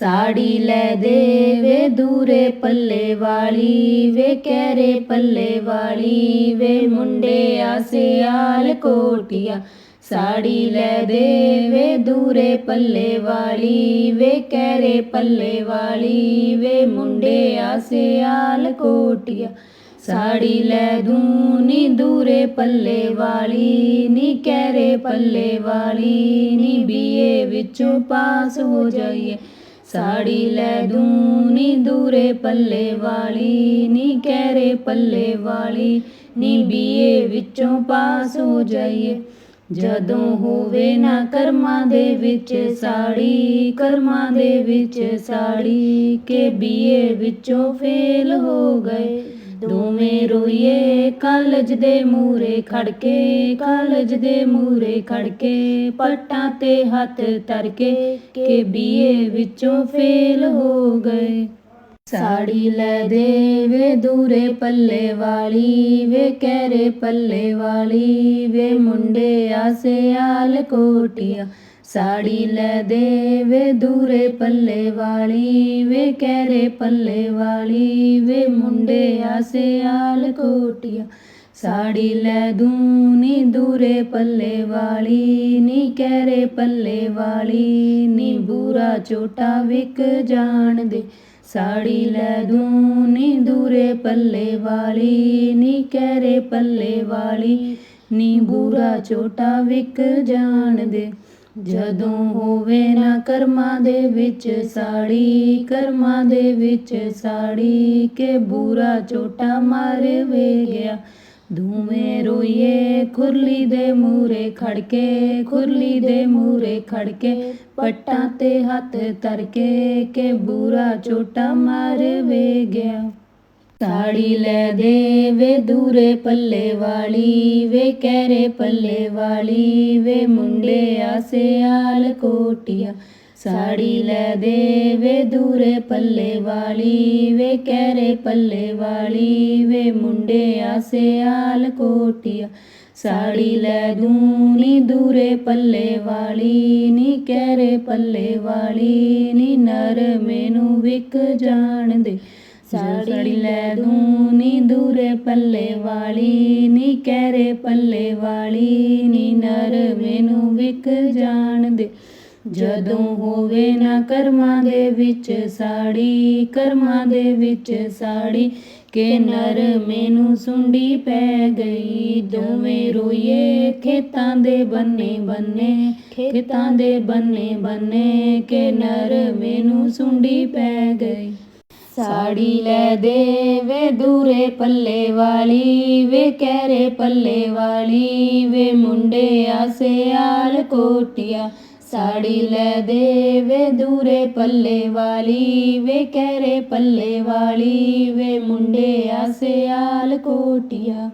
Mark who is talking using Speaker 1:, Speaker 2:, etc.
Speaker 1: ਸਾੜੀ ਲੈ ਦੇ ਵੇ ਦੂਰੇ ਪੱਲੇ ਵਾਲੀ ਵੇ ਕਹਿਰੇ ਪੱਲੇ ਵਾਲੀ ਵੇ, ਮੁੰਡੇ ਆਸਿਆਲ ਕੋਟੀਆ। ਸਾੜੀ ਲੈ ਦੇ ਵੇ ਦੂਰੇ ਪੱਲੇ ਵਾਲੀ ਵੇ ਕਹਿਰੇ ਪੱਲੇ ਵਾਲੀ ਵੇ, ਮੁੰਡੇ ਆਸਿਆਲ ਕੋਟੀਆ। ਸਾੜੀ ਲੈ ਦੂੰ ਨੀ ਦੂਰੇ ਪੱਲੇ ਵਾਲੀ ਨੀ ਕਹਿਰੇ ਪੱਲੇ ਵਾਲੀ ਨੀ, ਬੀਏ ਵਿੱਚੋਂ ਪਾਸ ਹੋ ਜਾਈਏ। ਸਾੜੀ ਲੈ ਦੂੰ ਨੀ ਦੂਰੇ ਪੱਲੇ ਵਾਲੀ, ਨੀ ਕਹਿਰੇ ਪੱਲੇ ਵਾਲੀ, ਨੀ ਬੀਏ ਵਿੱਚੋਂ ਪਾਸ ਹੋ ਜਾਈਏ। ਜਦੋਂ ਹੋਵੇ ਨਾ ਕਰਮਾਂ ਦੇ ਵਿੱਚ ਸਾੜੀ, ਕਰਮਾਂ ਦੇ ਵਿੱਚ ਸਾੜੀ, ਕੇ ਬੀਏ ਵਿੱਚੋਂ ਫੇਲ ਹੋ ਗਏ। ਦੋਵੇਂ ਰੋਈਏ ਕਾਲਜ ਦੇ ਮੂਰੇ ਖੜ ਕੇ ਕਾਲਜ ਦੇ ਮੂਰੇ ਖੜ ਕੇ ਪੱਟਾਂ ਤੇ ਹੱਥ ਧਰ ਕੇ ਕਿ ਬੀਏ ਵਿੱਚੋਂ ਫੇਲ ਹੋ ਗਏ। ਸਾੜੀ ਲੈ ਦੇ ਵੇ ਦੂਰੇ ਪੱਲੇ ਵਾਲੀ, ਵੇ ਕਹਿਰੇ ਪੱਲੇ ਵਾਲੀ, ਵੇ ਮੁੰਡੇ ਆਸਿਆਲ ਕੋਟੀਆਂ। ਸਾੜੀ ਲੈ ਦੇ ਵੇ ਦੂਰੇ ਪੱਲੇ ਵਾਲੀ, ਵੇ ਕਹਿਰੇ ਪੱਲੇ ਵਾਲੀ, ਵੇ ਮੁੰਡੇ ਆਸਿਆਲ ਕੋਟੀਆਂ। ਸਾੜੀ ਲੈ ਦੂੰ ਨੀ ਦੂਰੇ ਪੱਲੇ ਵਾਲੀ, ਨੀ ਕਹਿਰੇ ਪੱਲੇ ਵਾਲੀ, ਨੀ ਬੂਰਾ ਛੋਟਾ ਵਿਕ ਜਾਣ ਦੇ। ਸਾੜੀ ਲੈ ਦੂੰ ਨੀ ਦੂਰੇ ਪੱਲੇ ਵਾਲੀ, ਨੀ ਕਹਿਰੇ ਪੱਲੇ ਵਾਲੀ, ਨੀ ਬੂਰਾ ਛੋਟਾ ਵਿਕ ਜਾਣ ਦੇ। ਜਦੋਂ ਹੋਵੇ ਨਾ ਕਰਮਾਂ ਦੇ ਵਿੱਚ ਸਾੜੀ, ਕਰਮਾਂ ਦੇ ਵਿੱਚ ਸਾੜੀ ਕੇ ਬੂਰਾ ਛੋਟਾ ਮਾਰ ਵੇ ਗਿਆ। ਧੂਵੇਂ ਰੋਈਏ, ਖੁਰਲੀ ਦੇ ਮੂਰੇ ਖੜ ਕੇ ਖੁਰਲੀ ਦੇ ਮੂਰੇ ਖੜ ਕੇ ਪੱਟਾਂ ਤੇ ਹੱਥ ਧਰ ਕੇ ਕੇ ਬੂਰਾ ਛੋਟਾ ਮਾਰ ਵੇ ਗਿਆ। ਸਾੜੀ ਲੈ ਦੇ ਵੇ ਦੂਰੇ ਪੱਲੇ ਵਾਲੀ, ਵੇ ਕਹਿਰੇ ਪੱਲੇ ਵਾਲੀ, ਵੇ ਮੁੰਡੇ ਆਸੇ ਆਸਿਆਲ ਕੋਟੀਆਂ। ਸਾੜੀ ਲੈ ਦੇ ਵੇ ਦੂਰੇ ਪੱਲੇ ਵਾਲੀ, ਵੇ ਕਹਿਰੇ ਪੱਲੇ ਵਾਲੀ, ਵੇ ਮੁੰਡੇ ਆਸੇ ਆਸਿਆਲ ਕੋਟੀਆਂ। ਸਾੜੀ ਲੈ ਦੂੰ ਨੀ ਦੂਰੇ ਪੱਲੇ ਵਾਲੀ, ਨੀ ਕਹਿਰੇ ਪੱਲੇ ਵਾਲੀ, ਨੀ ਨਰ ਮੈਨੂੰ ਵਿਕ ਜਾਣ ਦੇ ਸਾੜੀ ਲੈ ਦੂੰ ਨੀ ਦੂਰੇ ਪੱਲੇ ਵਾਲੀ, ਨੀ ਕਹਿਰੇ ਪੱਲੇ ਵਾਲੀ, ਨੀ ਨਰ ਮੈਨੂੰ ਵਿਕ ਜਾਣ ਦੇ। ਜਦੋਂ ਹੋਵੇ ਨਾ ਕਰਮਾਂ ਦੇ ਵਿੱਚ ਸਾੜੀ, ਕਰਮਾਂ ਦੇ ਵਿੱਚ ਸਾੜੀ, ਕੇ ਨਰ ਮੈਨੂੰ ਸੁੰਡੀ ਪੈ ਗਈ। ਦੋਵੇਂ ਰੋਈਏ ਖੇਤਾਂ ਦੇ ਬੰਨੇ ਬੰਨੇ, ਖੇਤਾਂ ਦੇ ਬੰਨੇ ਬੰਨੇ, ਕੇ ਨਰ ਮੈਨੂੰ ਸੁੰਡੀ ਪੈ ਗਈ। ਸਾੜੀ ਲੈ ਦੇ ਵੇ ਦੂਰੇ ਪੱਲੇ ਵਾਲੀ, ਵੇ ਕਹਿਰੇ ਪੱਲੇ ਵਾਲੀ, ਵੇ ਮੁੰਡੇ ਆਸਿਆਲ ਕੋਟੀਆ। ਸਾੜੀ ਲੈ ਦੇ ਵੇ ਦੂਰੇ ਪੱਲੇ ਵਾਲੀ, ਵੇ ਕਹਿਰੇ ਪੱਲੇ ਵਾਲੀ, ਵੇ ਮੁੰਡੇ ਆਸਿਆਲ ਕੋਟੀਆ।